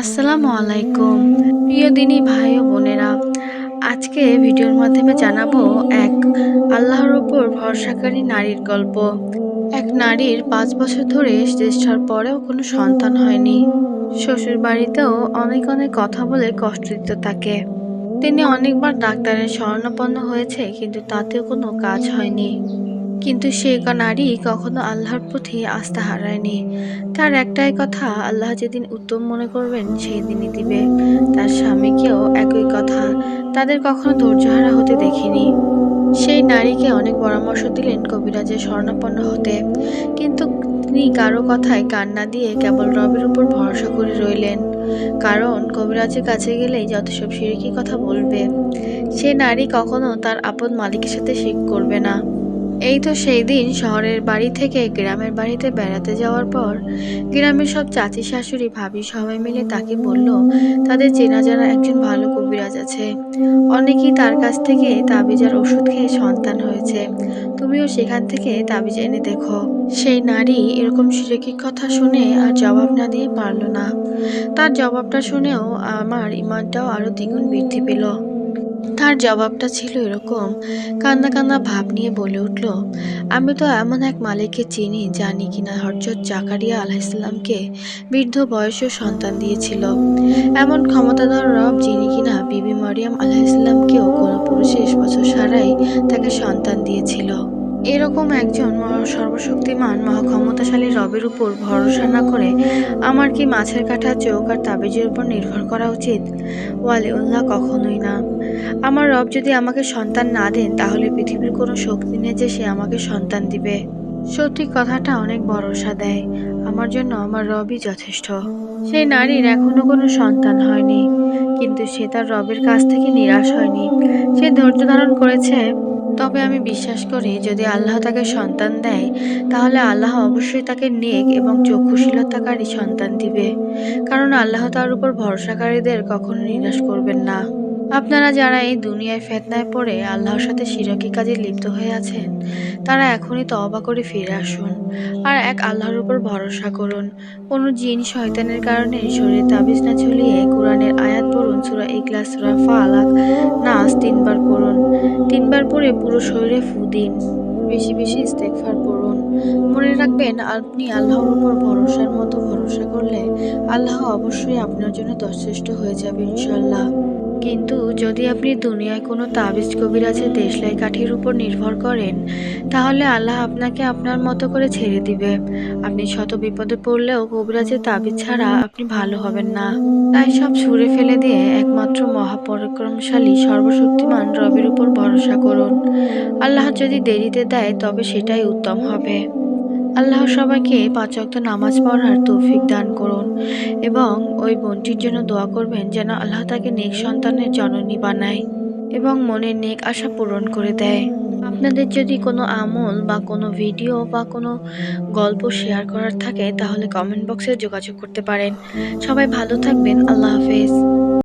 আসসালামু আলাইকুম। প্রিয় দিনী ভাই ও বোনেরা, আজকে ভিডিওর মাধ্যমে জানাব এক আল্লাহর উপর ভরসাকারী নারীর গল্প। এক নারীর পাঁচ বছর ধরে চেষ্টার পরেও কোনো সন্তান হয়নি। শ্বশুর বাড়িতেও অনেক অনেক কথা বলে কষ্ট দিত তাকে। তিনি অনেকবার ডাক্তারের শরণাপন্ন হয়েছে, কিন্তু তাতেও কোনো কাজ হয়নি। কিন্তু সে নারী কখনো আল্লাহর প্রতি আস্থা হারায়নি। তার একটাই কথা, আল্লাহ যেদিন উত্তম মনে করবেন সেই দিনই দিবে। তার স্বামীকেও একই কথা, তাদের কখনো ধৈর্যহারা হতে দেখিনি। সেই নারীকে অনেক পরামর্শ দিলেন কবিরাজের স্বর্ণাপন্ন হতে। কিন্তু তিনি কারও কথায় কান না দিয়ে কেবল রবের উপর ভরসা করে রইলেন। কারণ কবিরাজের কাছে গেলেই যত সব সিরিকি কথা বলবে। সে নারী কখনো তার আপন মালিকের সাথে শিখ করবে না। এই তো সেই দিন শহরের বাড়ি থেকে গ্রামের বাড়িতে বেড়াতে যাওয়ার পর গ্রামের সব চাচি, শাশুড়ি, ভাবি সবাই মিলে তাকে বলল, তাদের চেনা জানা একজন ভালো কবিরাজ আছে। অনেকেই তার কাছ থেকে তাবিজার ওষুধ খেয়ে সন্তান হয়েছে। তুমিও সেখান থেকে তাবিজ এনে দেখো। সেই নারী এরকম শিরকি কথা শুনে আর জবাব না দিয়ে পারল না। তার জবাবটা শুনেও আমার ইমানটাও আরও দ্বিগুণ বৃদ্ধি পেল। তার জবাবটা ছিল এরকম। কান্না কান্না ভাব নিয়ে বলে উঠল, আমি তো এমন এক মালিককে চিনি, জানি কিনা হরজত জাকারিয়া আলাইসাল্লামকে বৃদ্ধ বয়সেও সন্তান দিয়েছিল। এমন ক্ষমতাধর রব যিনি কিনা বিবি মারিয়াম আলাহিসাল্লামকেও কোনো পুরুষের বছর সারাই তাকে সন্তান দিয়েছিল। এরকম একজন সর্বশক্তিমান, মহাক্ষমতাশালী রবের উপর ভরসা না করে আমার কি মাছের কাঠা চোখ আর তাবিজের উপর নির্ভর করা উচিত? ওয়ালিউল্লাহ, কখনোই না। আমার রব যদি আমাকে সন্তান না দেন, তাহলে পৃথিবীর কোনো শক্তি নেই যে সে আমাকে সন্তান দিবে। সত্যি কথাটা অনেক ভরসা দেয়। আমার জন্য আমার রবই যথেষ্ট। সেই নারীর এখনও কোনো সন্তান হয়নি। কিন্তু সে তার রবের কাছ থেকে নিরাশ হয়নি। সে ধৈর্য ধারণ করেছে। তবে আমি বিশ্বাস করি, যদি আল্লাহ তাকে সন্তান দেয়, তাহলে আল্লাহ অবশ্যই তাকে নেক এবং চক্ষুশীলতাকারী সন্তান দিবে। কারণ আল্লাহ তার উপর ভরসাকারীদের কখনো নিরাশ করবেন না। আপনারা যারা এই দুনিয়ায় ফেতনায় পড়ে আল্লাহর সাথে শিরকি কাজে লিপ্ত হয়ে আছেন, তারা এখনই তওবা করে ফিরে আসুন আর এক আল্লাহর উপর ভরসা করুন। কোনো জিন শয়তানের কারণে শরীরে তাবিজ না ঝুলিয়ে কোরআনের আয়াত পড়ুন, সূরা ইখলাস, সূরা ফালাক নাস তিনবার পড়ুন। তিনবার পড়ে পুরো শরীরে ফু দিন। বেশি বেশি ইস্তেগফার পড়ুন। মনে রাখবেন, আপনি আল্লাহর উপর ভরসার মতো ভরসা করলে আল্লাহ অবশ্যই আপনার জন্য যথেষ্ট হয়ে যাবে ইনশাল্লাহ কিন্তু যদি আপনি দুনিয়ায় কোনো তাবিজ কবিরাজের দেশলাই কাঠির উপর নির্ভর করেন, তাহলে আল্লাহ আপনাকে আপনার মতো করে ছেড়ে দিবে। আপনি শত বিপদে পড়লেও কবিরাজের তাবিজ ছাড়া আপনি ভালো হবেন না। তাই সব ছুঁড়ে ফেলে দিয়ে একমাত্র মহাপরাক্রমশালী, সর্বশক্তিমান রবের উপর ভরসা করুন। আল্লাহ যদি দেরিতে দেয়, তবে সেটাই উত্তম হবে। আল্লাহ সবাইকে পাঁচ ওয়াক্ত নামাজ পড়ার তৌফিক দান করুন এবং ওই বোনটির জন্য দোয়া করবেন যেন আল্লাহ তাকে নেক সন্তানের জননী বানায় এবং মনের নেক আশা পূরণ করে দেয়। আপনাদের যদি কোনো আমল বা কোনো ভিডিও বা কোনো গল্প শেয়ার করার থাকে, তাহলে কমেন্ট বক্সে যোগাযোগ করতে পারেন। সবাই ভালো থাকবেন। আল্লাহ হাফেজ।